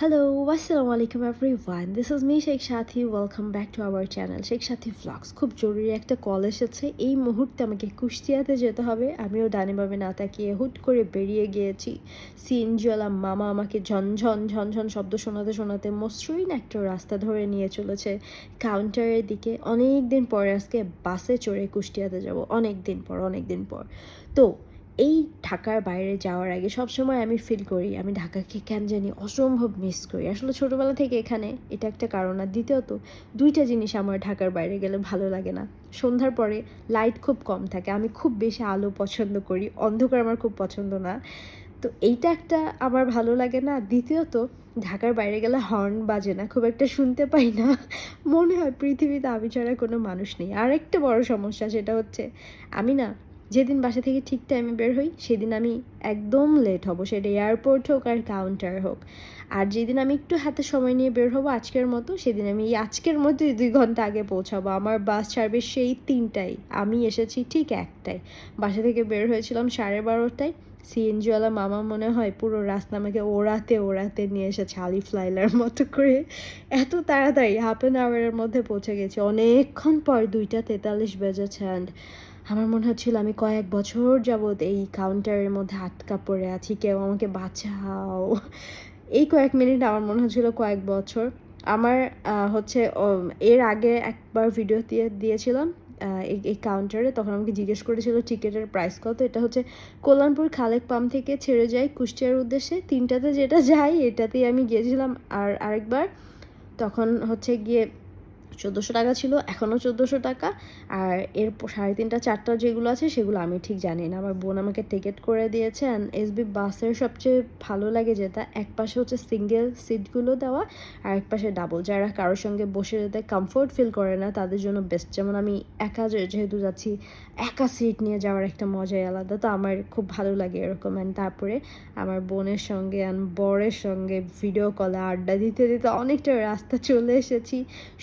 Hello, assalamu alaikum everyone. This is me Sheikh Shathi. Welcome back to our channel Sheikh Shathi Vlogs. খুব জরুরি একটা call এসেছে এই মুহূর্তে আমাকে কুষ্টিয়াতে যেতে হবে আমিও ডানে বামে না তাকিয়ে হুট করে বেরিয়ে গিয়েছি সিএনজিওয়ালা মামা আমাকে ঝনঝন ঝনঝন শব্দ শোনাতে শোনাতে মসৃণ একটা রাস্তা ধরে নিয়ে চলেছে কাউন্টারের দিকে অনেক দিন পরে আজকে বাসে চড়ে কুষ্টিয়াতে যাব অনেক দিন পর অনেক দিন পর তো এই ঢাকার বাইরে যাওয়ার আগে সবসময় আমি ফিল করি, আমি ঢাকাকে কেন জানি অসম্ভব মিস করি। আসলে ছোটোবেলা থেকে এখানে এটা একটা কারণ। আর দ্বিতীয়ত, দুইটা জিনিস আমার ঢাকার বাইরে গেলে ভালো লাগে না। সন্ধ্যার পরে লাইট খুব কম থাকে, আমি খুব বেশি আলো পছন্দ করি, অন্ধকার আমার খুব পছন্দ না। তো এইটা একটা আমার ভালো লাগে না। দ্বিতীয়ত, ঢাকার বাইরে গেলে হর্ন বাজে না, খুব একটা শুনতে পাই না। মনে হয় পৃথিবীতে আমি ছাড়া কোনো মানুষ নেই। আর একটা বড় সমস্যা সেটা হচ্ছে, আমি না যেদিন বাসা থেকে ঠিক টাইমে বের হই, সেদিন আমি একদম লেট হব। সেটা এয়ারপোর্ট হোক আর কাউন্টার হোক। আর যেদিন আমি একটু হাতে সময় নিয়ে বের হব, আজকের মতো, সেদিন আমি এই আজকের মতোই দুই ঘণ্টা আগে পৌঁছাবো। আমার বাস ছাড়বে সেই তিনটায়। আমি এসেছি ঠিক একটায়। বাসা থেকে বের হয়েছিলাম সাড়ে বারোটায়। সিএনজিওয়ালা মামা মনে হয় পুরো রাস্তা আমাকে ওড়াতে ওড়াতে নিয়ে এসেছে আলি ফ্লাইলার মতো করে এত তাড়াতাড়ি হাফ অ্যান আওয়ারের মধ্যে পৌঁছে গেছি। অনেকক্ষণ পর দুইটা তেতাল্লিশ বেজেছে অ্যান্ড আমার মনে হচ্ছিল আমি কয়েক বছর যাবৎ এই কাউন্টারের মধ্যে আটকা পড়ে আছি, কেউ আমাকে বাঁচাও। এই কয়েক মিনিট আমার মনে হচ্ছিল কয়েক বছর। আমার হচ্ছে এর আগে একবার ভিডিও দিয়ে, দিয়েছিলাম এই এই কাউন্টারে তখন আমাকে জিজ্ঞেস করেছিল টিকিটের প্রাইস কত। এটা হচ্ছে কল্যাণপুর খালেক পাম্প থেকে ছেড়ে যাই কুষ্টিয়ার উদ্দেশ্যে। তিনটাতে যেটা যাই এটাতেই আমি গিয়েছিলাম আর আরেকবার। তখন হচ্ছে গিয়ে চোদ্দোশো টাকা ছিল, এখনও চোদ্দোশো টাকা। আর এর সাড়ে তিনটা, চারটা যেগুলো আছে সেগুলো আমি ঠিক জানি না। আমার বোন আমাকে টিকিট করে দিয়েছে অ্যান্ড এসবি বাসের সবচেয়ে ভালো লাগে যেটা, এক পাশে হচ্ছে সিঙ্গেল সিটগুলো দেওয়া আর এক পাশে ডাবল যারা কারোর সঙ্গে বসে যেতে কমফোর্ট ফিল করে না, তাদের জন্য বেস্ট যেমন আমি একা যেহেতু যাচ্ছি, একা সিট নিয়ে যাওয়ার একটা মজাই আলাদা। তো আমার খুব ভালো লাগে এরকম। অ্যান্ড তারপরে আমার বোনের সঙ্গে অ্যান্ড বরের সঙ্গে ভিডিও কলে আড্ডা দিতে দিতে অনেকটা রাস্তা চলে এসেছি।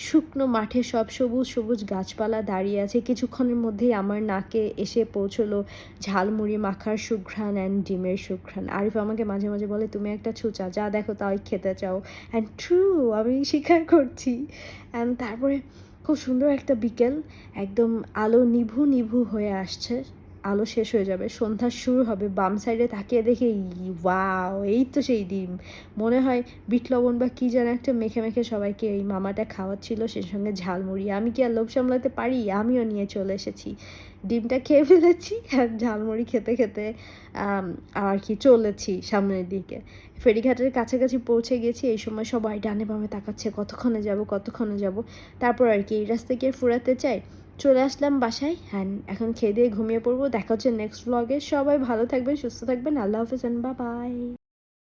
শুকনো মাঠে সব সবুজ সবুজ গাছপালা দাঁড়িয়ে আছে। কিছুক্ষণের মধ্যেই আমার নাকে এসে পৌঁছলো ঝালমুড়ি মাখার সুঘ্রাণ অ্যান্ড ডিমের সুঘ্রাণ। আরিফ আমাকে মাঝে মাঝে বলে, তুমি একটা ছুচা, যা দেখো তাই খেতে চাও। অ্যান্ড ট্রু আমি স্বীকার করছি। অ্যান্ড তারপরে খুব সুন্দর একটা বিকেল, একদম আলো নিভু নিভু হয়ে আসছে। আলো শেষ হয়ে যাবে, সন্ধ্যা শুরু হবে, বাম সাইডে তাকিয়ে দেখে ওয়াও এই তো সেই ডিম। মনে হয় বিট লবণ বা কী যেন একটা মেখে মেখে সবাইকে এই মামাটা খাওয়াচ্ছিল, সেই সঙ্গে ঝালমুড়ি। আমি কি আর লোভ সামলাতে পারি? আমিও নিয়ে চলে এসেছি। ডিমটা খেয়ে ফেলেছি আর ঝালমুড়ি খেতে খেতে আর কি চলেছি সামনের দিকে। ফেরিঘাটের কাছাকাছি পৌঁছে গেছি, এই সময় সবাই ডানে বামে তাকাচ্ছে, কতক্ষণে যাব কতক্ষণে যাব। তারপর আর কি এই রাস্তা গিয়ে ফুরাতে চাই চলে আসলাম বাসায় হ্যান্ড এখন খেয়ে দিয়ে ঘুমিয়ে পড়ব। দেখা হচ্ছে নেক্সট ব্লগে সবাই ভালো থাকবেন, সুস্থ থাকবেন। আল্লাহ হাফেজ বা বাই